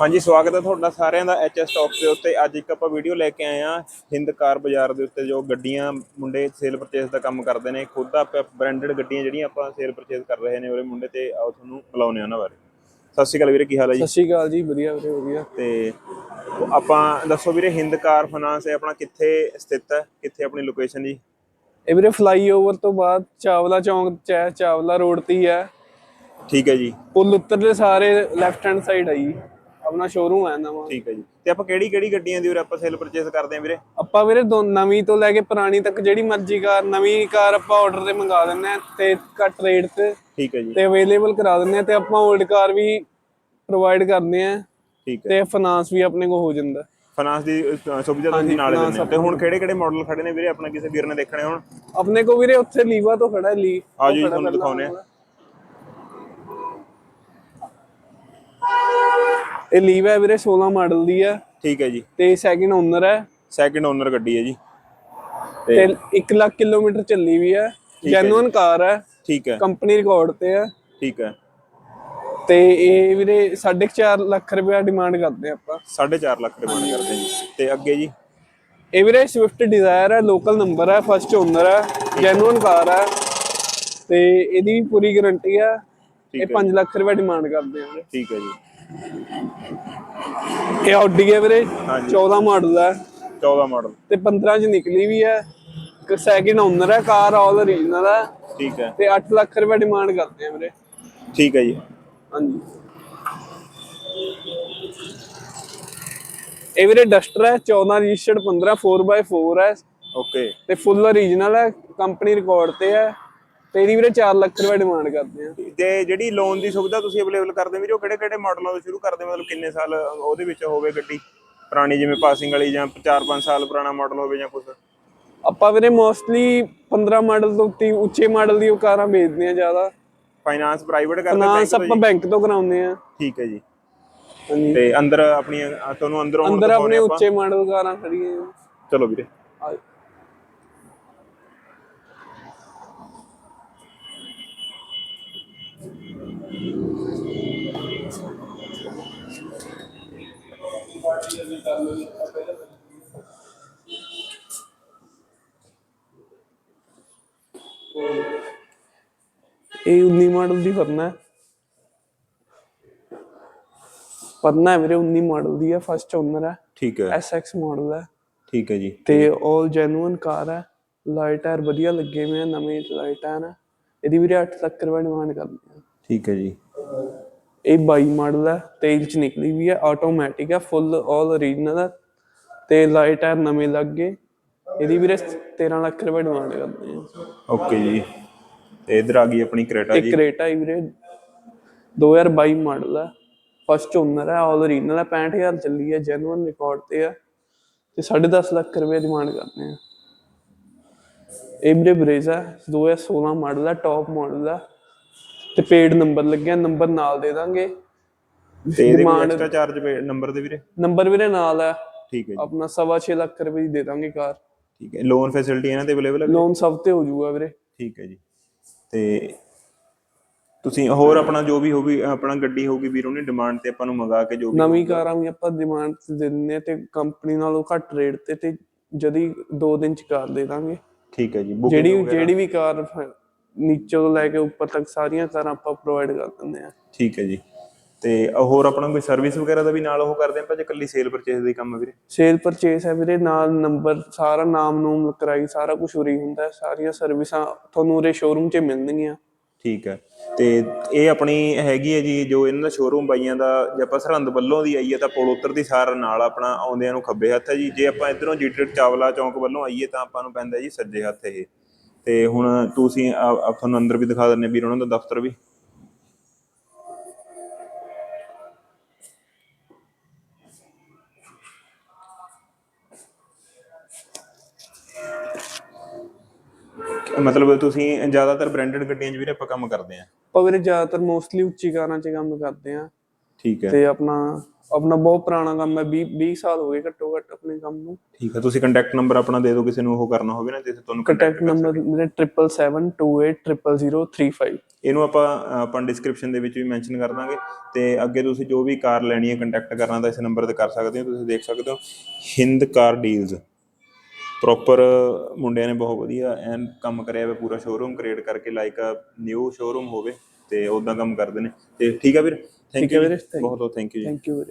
ਹਾਂਜੀ ਸਵਾਗਤ ਹੈ ਤੁਹਾਡਾ ਸਾਰਿਆਂ ਦਾ ਐਚਐਸ ਟਾਕ ਦੇ ਉੱਤੇ। ਅੱਜ ਇੱਕ ਆਪਾਂ ਵੀਡੀਓ ਲੈ ਕੇ ਆਏ ਆ ਹਿੰਦ ਕਾਰ ਬਾਜ਼ਾਰ ਦੇ ਉੱਤੇ ਜੋ ਗੱਡੀਆਂ ਮੁੰਡੇ ਸੇਲ ਪਰਚੇਸ ਦਾ ਕੰਮ ਕਰਦੇ ਨੇ। ਖੁਦ ਆਪਾਂ ਬ੍ਰਾਂਡਡ ਗੱਡੀਆਂ ਜਿਹੜੀਆਂ ਆਪਾਂ ਸੇਲ ਪਰਚੇਸ ਕਰ ਰਹੇ ਨੇ ਉਹਦੇ ਮੁੰਡੇ ਤੇ ਆਓ ਤੁਹਾਨੂੰ ਬੁਲਾਉਂਦੇ ਆ ਉਹਨਾਂ ਬਾਰੇ। ਸਤਿ ਸ਼੍ਰੀ ਅਕਾਲ ਵੀਰੇ ਕੀ ਹਾਲ ਹੈ ਜੀ? ਸਤਿ ਸ਼੍ਰੀ ਅਕਾਲ ਜੀ ਵਧੀਆ ਵੀਰੇ ਵਧੀਆ। ਤੇ ਆਪਾਂ ਦੱਸੋ ਵੀਰੇ ਹਿੰਦ ਕਾਰ ਫਾਈਨਾਂਸ ਹੈ ਆਪਣਾ ਕਿੱਥੇ ਸਥਿਤ ਹੈ? ਕਿੱਥੇ ਆਪਣੀ ਲੋਕੇਸ਼ਨ ਜੀ? ਇਹ ਵੀਰੇ ਫਲਾਈਓਵਰ ਤੋਂ ਬਾਅਦ ਚਾਵਲਾ ਚੌਂਕ ਚ ਹੈ ਚਾਵਲਾ ਰੋਡ ਤੇ ਹੀ ਹੈ। ਠੀਕ ਹੈ ਜੀ। ਪੁੱਲ ਉੱਤਰਲੇ ਸਾਰੇ ਲੈਫਟ ਹੈਂਡ ਸਾਈਡ ਹੈ ਜੀ। ਆਪਣਾ ਸ਼ੋਰੂਮ ਹੈ ਨਵਾਂ। ਠੀਕ ਹੈ ਜੀ। ਤੇ ਆਪਾਂ ਕਿਹੜੀ ਕਿਹੜੀ ਗੱਡੀਆਂ ਦੀ ਉਰੇ ਆਪਾਂ ਸੇਲ ਪਰਚੇਸ ਕਰਦੇ ਆ ਵੀਰੇ? ਆਪਾਂ ਵੀਰੇ ਦੋ- ਨਵੀਂ ਤੋਂ ਲੈ ਕੇ ਪੁਰਾਣੀ ਤੱਕ ਜਿਹੜੀ ਮਰਜ਼ੀ ਕਾਰ ਨਵੀਂ ਕਾਰ ਆਪਾਂ ਆਰਡਰ ਤੇ ਮੰਗਾ ਦਿੰਦੇ ਆ ਤੇ ਘੱਟ ਰੇਟ ਤੇ। ਠੀਕ ਹੈ ਜੀ। ਤੇ ਅਵੇਲੇਬਲ ਕਰਾ ਦਿੰਦੇ ਆ ਤੇ ਆਪਾਂ 올ਡ ਕਾਰ ਵੀ ਪ੍ਰੋਵਾਈਡ ਕਰਦੇ ਆ ਠੀਕ ਹੈ। ਤੇ ਫਾਈਨਾਂਸ ਵੀ ਆਪਣੇ ਕੋਲ ਹੋ ਜਾਂਦਾ। ਫਾਈਨਾਂਸ ਦੀ ਸੁਵਿਧਾ ਤੁਸੀਂ ਨਾਲੇ ਦਿੰਦੇ ਤੇ ਹੁਣ ਕਿਹੜੇ ਕਿਹੜੇ ਮਾਡਲ ਖੜੇ ਨੇ ਵੀਰੇ? ਆਪਣਾ ਕਿਸੇ ਵੀਰ ਨੇ ਦੇਖਣੇ ਹੁਣ? ਆਪਣੇ ਕੋਲ ਵੀਰੇ ਉੱਥੇ ਲੀਵਾ ਤੋਂ ਖੜਾ ਹੈ ਲੀ ਆਜੋ ਜੀ ਤੁਹਾਨੂੰ ਦਿਖਾਉਨੇ ਆ ਇਹ ਲੀਵਾ ਹੈ ਵੀਰੇ 16 ਮਾਡਲ ਦੀ ਹੈ। ਠੀਕ ਹੈ ਜੀ। ਤੇ ਸੈਕਿੰਡ ਓਨਰ ਹੈ। ਸੈਕਿੰਡ ਓਨਰ ਗੱਡੀ ਹੈ ਜੀ। ਤੇ 1 ਲੱਖ ਕਿਲੋਮੀਟਰ ਚੱਲੀ ਵੀ ਹੈ। ਜੈਨੂਇਨ ਕਾਰ ਹੈ। ਠੀਕ ਹੈ। ਕੰਪਨੀ ਰਿਕਾਰਡ ਤੇ ਹੈ। ਠੀਕ ਹੈ। ਤੇ ਇਹ ਵੀਰੇ 4.5 ਲੱਖ ਰੁਪਏ ਡਿਮਾਂਡ ਕਰਦੇ ਆਪਾਂ। 4.5 ਲੱਖ ਡਿਮਾਂਡ ਕਰਦੇ ਜੀ। ਤੇ ਅੱਗੇ ਜੀ? ਇਹ ਵੀਰੇ ਸਵਿਫਟ ਡਿਜ਼ਾਇਰ ਹੈ ਲੋਕਲ ਨੰਬਰ ਹੈ ਫਸਟ ਓਨਰ ਹੈ ਜੈਨੂਇਨ ਕਾਰ ਹੈ। ਤੇ ਇਹਦੀ ਪੂਰੀ ਗਾਰੰਟੀ ਹੈ। ਇਹ 5 ਲੱਖ ਰੁਪਏ ਡਿਮਾਂਡ ਕਰਦੇ ਆ ਠੀਕ ਹੈ ਜੀ। ਇਹ ਆਡੀ ਹੈ ਵੀਰੇ ਹਾਂਜੀ। 14 ਮਾਡਲ ਹੈ 14 ਮਾਡਲ ਤੇ 15 ਚ ਨਿਕਲੀ ਵੀ ਹੈ। ਇੱਕ ਸੈਕਿੰਡ ਓਨਰ ਹੈ ਕਾਰ ਆਲ ਓਰੀਜਨਲ ਹੈ। ਠੀਕ ਹੈ। ਤੇ 8 ਲੱਖ ਰੁਪਏ ਡਿਮਾਂਡ ਕਰਦੇ ਆ ਵੀਰੇ। ਠੀਕ ਹੈ ਜੀ। ਹਾਂਜੀ। ਇਹ ਵੀਰੇ ਡਸਟਰ ਹੈ 14 ਰਜਿਸਟਰਡ 15 4x4 ਹੈ। ਓਕੇ ਤੇ ਫੁੱਲ ਓਰੀਜਨਲ ਹੈ ਕੰਪਨੀ ਰਿਕਾਰਡ ਤੇ ਹੈ। ਤੇ ਇਹਦੀ ਵੀਰੇ 4 ਲੱਖ ਰੁਪਏ ਡਿਮਾਂਡ ਕਰਦੇ ਆ। ਤੇ ਜਿਹੜੀ ਲੋਨ ਦੀ ਸੁਵਿਧਾ ਤੁਸੀਂ ਅਵੇਲੇਬਲ ਕਰਦੇ ਵੀਰੇ ਉਹ ਕਿਹੜੇ ਕਿਹੜੇ ਮਾਡਲਾਂ ਤੋਂ ਸ਼ੁਰੂ ਕਰਦੇ? ਮਤਲਬ ਕਿੰਨੇ ਸਾਲ ਉਹਦੇ ਵਿੱਚ ਹੋਵੇ ਗੱਡੀ? ਪੁਰਾਣੀ ਜਿਵੇਂ ਪਾਸਿੰਗ ਵਾਲੀ ਜਾਂ 4-5 ਸਾਲ ਪੁਰਾਣਾ ਮਾਡਲ ਹੋਵੇ ਜਾਂ ਕੁਝ ਆਪਾਂ ਵੀਰੇ ਮੋਸਟਲੀ 15 ਮਾਡਲ ਤੋਂ ਉੱਤੇ ਉੱਚੇ ਮਾਡਲ ਦੀ ਕਾਰਾਂ ਵੇਚਦੇ ਆ ਜ਼ਿਆਦਾ। ਫਾਈਨਾਂਸ ਪ੍ਰਾਈਵੇਟ ਕਰਦੇ ਫਾਈਨਾਂਸ ਆਪਾਂ ਬੈਂਕ ਤੋਂ ਕਰਾਉਂਦੇ ਆ। ਠੀਕ ਹੈ ਜੀ। ਤੇ ਅੰਦਰ ਆਪਣੀ ਤੁਹਾਨੂੰ ਅੰਦਰੋਂ ਅੰਦਰ ਆਪਣੇ ਆਪਾਂ। ਉੱਚੇ ਮਾਡਲ ਕਾਰਾਂ ਖੜੀਆਂ। ਚਲੋ ਵੀਰੇ। ਇਹ 19 ਮਾਡਲ ਦੀ ਫਰਨਾ ਹੈ। ਫਰਨਾ ਹੈ ਵੀਰੇ 19 ਮਾਡਲ ਦੀ ਹੈ ਫਸਟ ਓਨਰ ਹੈ। ਠੀਕ ਹੈ। SX ਮਾਡਲ ਹੈ। ਠੀਕ ਹੈ ਜੀ। ਤੇ 올 ਜੈਨੂਇਨ ਕਾਰ ਹੈ। ਲਾਈਟ ਟਾਇਰ ਵਧੀਆ ਲੱਗੇ ਹੋਏ ਆ ਨਵੇਂ ਲਾਈਟ ਟਾਇਰ ਹੈ। ਇਹਦੀ ਵੀਰੇ 8 ਲੱਖ ਰੁਪਏ ਡਿਮਾਂਡ ਕਰਦੇ ਆ ਠੀਕ ਹੈ ਜੀ। ਇਹ 22 ਮਾਡਲ ਹੈ ਤੇਲ ਚ ਨਿਕਲੀ ਵੀ ਹੈ ਆਟੋਮੈਟਿਕ ਹੈ ਫੁੱਲ 올 ਓਰੀਜਨਲ ਹੈ ਤੇ ਲਾਈਟ ਟਾਇਰ ਨਵੇਂ ਲੱਗ। ਗਏ ਇਹਦੀ ਵੀਰੇ 13 ਲੱਖ ਰੁਪਏ ਡਿਮਾਂਡ ਕਰਦੇ ਆ। ਓਕੇ ਜੀ। ਤੇ ਇਧਰ ਆ ਗਈ ਆਪਣੀ ਕਰੇਟਾ ਇੱਕ ਜੀ। ਕਰੇਟਾ ਹੀ ਵੀਰੇ। 2022 ਮਾਡਲ ਹੈ ਫਸਟ ਓਨਰ ਹੈ 올 ਓਰੀਜਨਲ ਹੈ 65000 ਚੱਲੀ ਹੈ ਜੈਨੂਇਨ ਰਿਕਾਰਡ ਤੇ ਹੈ ਤੇ 10.5 ਲੱਖ ਰੁਪਏ ਡਿਮਾਂਡ ਕਰਦੇ ਆ। ਇਹ ਵੀਰੇ ਬਰੇਜ਼ਾ 2016 ਮਾਡਲ ਹੈ ਟੌਪ ਮਾਡਲ ਹੈ ਤੇ ਪੇਡ ਨੰਬਰ ਲੱਗਿਆ ਨੰਬਰ ਨਾਲ ਦੇ ਦਾਂਗੇ। ਤੇ ਇਹਦੇ ਕੋਈ ਐਕਸਟਰਾ ਚਾਰਜ ਨੰਬਰ ਦੇ ਵੀਰੇ? ਨੰਬਰ ਵੀਰੇ ਨਾਲ ਹੈ ਠੀਕ ਹੈ ਜੀ। ਆਪਣਾ ਸਵਾ ਛੇ ਲੱਖ ਰੁਪਏ ਦੀ ਦੇ ਦਾਂਗੇ ਕਾਰ। ਠੀਕ ਹੈ। ਲੋਨ ਫੈਸਿਲਿਟੀ ਇਹਨਾਂ ਤੇ ਅਵੇਲੇਬਲ ਹੈ ਲੋਨ ਸਭ ਤੇ ਹੋ ਜਾਊਗਾ ਵੀਰੇ। ਠੀਕ ਹੈ ਜੀ। ਤੇ ਤੁਸੀਂ ਹੋਰ ਆਪਣਾ ਜੋ ਵੀ ਹੋਊਗੀ ਆਪਣਾ ਗੱਡੀ ਹੋਊਗੀ ਵੀਰ ਉਹਨੇ ਡਿਮਾਂਡ ਤੇ ਆਪਾਂ ਨੂੰ ਮੰਗਾ ਕੇ ਜੋ ਵੀ ਨਵੀਂ ਕਾਰਾਂ ਵੀ ਆਪਾਂ ਡਿਮਾਂਡ ਤੇ ਦੇ ਦਿੰਦੇ ਆ ਤੇ ਕੰਪਨੀ ਨਾਲੋਂ ਘੱਟ ਰੇਟ ਤੇ ਤੇ ਜਦੀ 2 ਦਿਨ ਚ ਕਾਰ ਦੇ ਦਾਂਗੇ। ਠੀਕ ਹੈ ਜੀ। ਬੁਕਿੰਗ ਜਿਹੜੀ ਜਿਹੜੀ ਵੀ ਕਾਰ ਫ- ਨੀਚੋਂ ਤੋਂ ਲੈ ਕੇ ਉੱਪਰ ਤੱਕ ਸਾਰੀਆਂ ਕਾਰਾਂ ਆਪਾਂ ਪ੍ਰੋਵਾਈਡ ਕਰ ਦਿੰਦੇ ਆ ਠੀਕ ਹੈ ਜੀ। ਤੇ ਹੋਰ ਆਪਣਾ ਕੋਈ ਸਰਵਿਸ ਵਗੈਰਾ ਦਾ ਵੀ ਨਾਲ ਉਹ ਕਰਦੇ ਆਪਾਂ ਜੇ ਇਕੱਲੀ ਸੇਲ ਪਰਚੇਸ ਦੀ ਕੰਮ ਹੈ ਵੀਰੇ? ਸੇਲ ਪਰਚੇਸ ਹੈ ਵੀਰੇ ਨਾਲ ਨੰਬਰ ਸਾਰਾ ਨਾਮ ਨੂਮ ਕਰਾਈ ਸਾਰਾ ਕੁਝ ਉਰੀ ਹੁੰਦਾ ਹੈ। ਸਾਰੀਆਂ ਸਰਵਿਸਾਂ ਤੁਹਾਨੂੰ ਉਰੇ ਸ਼ੋਰੂਮ 'ਚ ਮਿਲਣਗੀਆਂ। ਠੀਕ ਹੈ। ਤੇ ਇਹ ਆਪਣੀ ਹੈਗੀ ਹੈ ਜੀ ਜੋ ਇਹਨਾਂ ਦਾ ਸ਼ੋਰੂਮ ਬਾਈਆਂ ਦਾ ਜੇ ਆਪਾਂ ਸਰਹੰਦ ਵੱਲੋਂ ਦੀ ਆਈਏ ਤਾਂ ਪੁਲ ਉਤਰਦੀ ਸਾਰ ਨਾਲ ਆਪਣਾ ਆਉਂਦਿਆਂ ਨੂੰ ਖੱਬੇ ਹੱਥ ਹੈ ਜੀ। ਜੇ ਆਪਾਂ ਇਧਰੋਂ ਜੀਟਰ ਚਾਵਲਾ ਚੌਂਕ ਵੱਲੋਂ ਆਈਏ ਤਾਂ ਆਪਾਂ ਨੂੰ ਪੈਂਦਾ ਜੀ ਸੱਜੇ ਹੱਥ ਇਹ। ਤੇ ਹੁਣ ਤੁਸੀਂ ਆ- ਆ ਤੁਹਾਨੂੰ ਅੰਦਰ ਵੀ ਦਿਖਾ ਦਿੰਨੇ ਵੀਰ ਉਹਨਾਂ ਦਾ ਦਫ਼ਤਰ ਵੀ। ਮਤਲਬ ਤੁਸੀਂ ਜ਼ਿਆਦਾਤਰ ਬ੍ਰਾਂਡਡ ਗੱਡੀਆਂ 'ਚ ਵੀਰੇ ਆਪਾਂ ਕੰਮ ਕਰਦੇ ਆ ਆਪਾਂ ਵੀਰੇ ਜ਼ਿਆਦਾਤਰ ਮੋਸਟਲੀ ਉੱਚੀ ਕਾਰਾਂ 'ਚ ਕੰਮ ਕਰਦੇ ਆ ਠੀਕ ਹੈ। ਤੇ ਆਪਣਾ ਆਪਣਾ ਬਹੁਤ ਪੁਰਾਣਾ ਕੰਮ ਹੈ 20 20 ਸਾਲ ਹੋ ਗਏ ਘੱਟੋ ਘੱਟ ਆਪਣੇ ਕੰਮ ਨੂੰ। ਠੀਕ ਹੈ ਤੁਸੀਂ ਕੰਟੈਕਟ ਨੰਬਰ ਆਪਣਾ ਦੇ ਦਿਓ ਕਿਸੇ ਨੂੰ ਉਹ ਕਰਨਾ ਹੋਵੇ ਨਾ ਜਿੱਥੇ ਤੁਹਾਨੂੰ ਕੰਟੈਕਟ ਨੰਬਰ ਮੇਰੇ 7728000035 ਇਹਨੂੰ ਆਪਾਂ ਆਪਾਂ ਡਿਸਕ੍ਰਿਪਸ਼ਨ ਦੇ ਵਿੱਚ ਵੀ ਮੈਂਸ਼ਨ ਕਰ ਦਾਂਗੇ ਤੇ ਅੱਗੇ ਤੁਸੀਂ ਜੋ ਵੀ ਕਾਰ ਲੈਣੀ ਹੈ ਕੰਟੈਕਟ ਕਰਨਾ ਤਾਂ ਇਸ ਨੰਬਰ ਤੇ ਕਰ ਸਕਦੇ ਹੋ ਤੁਸੀਂ ਦੇਖ ਸਕਦੇ ਹੋ। ਹਿੰਦ ਕਾਰ ਡੀਲਸ ਪ੍ਰੋਪਰ ਮੁੰਡਿਆਂ ਨੇ ਬਹੁਤ ਵਧੀਆ ਐਨ ਕੰਮ ਕਰਿਆ ਹੋਇਆ ਪੂਰਾ ਸ਼ੋਰੂਮ ਕ੍ਰੀਏਟ ਕਰਕੇ ਲਾਈਕ ਅ ਨਿਊ ਸ਼ੋਰੂਮ ਹੋਵੇ ਤੇ ਉਦਾਂ ਕੰਮ ਕਰਦੇ ਨੇ। ਤੇ ਠੀਕ ਆ ਵੀਰ ਥੈਂਕ ਯੂ ਵੀਰੇ. ਬਹੁਤ ਬਹੁਤ ਥੈਂਕ ਯੂ ਜੀ। ਥੈਂਕ ਯੂ ਵੀਰੇ।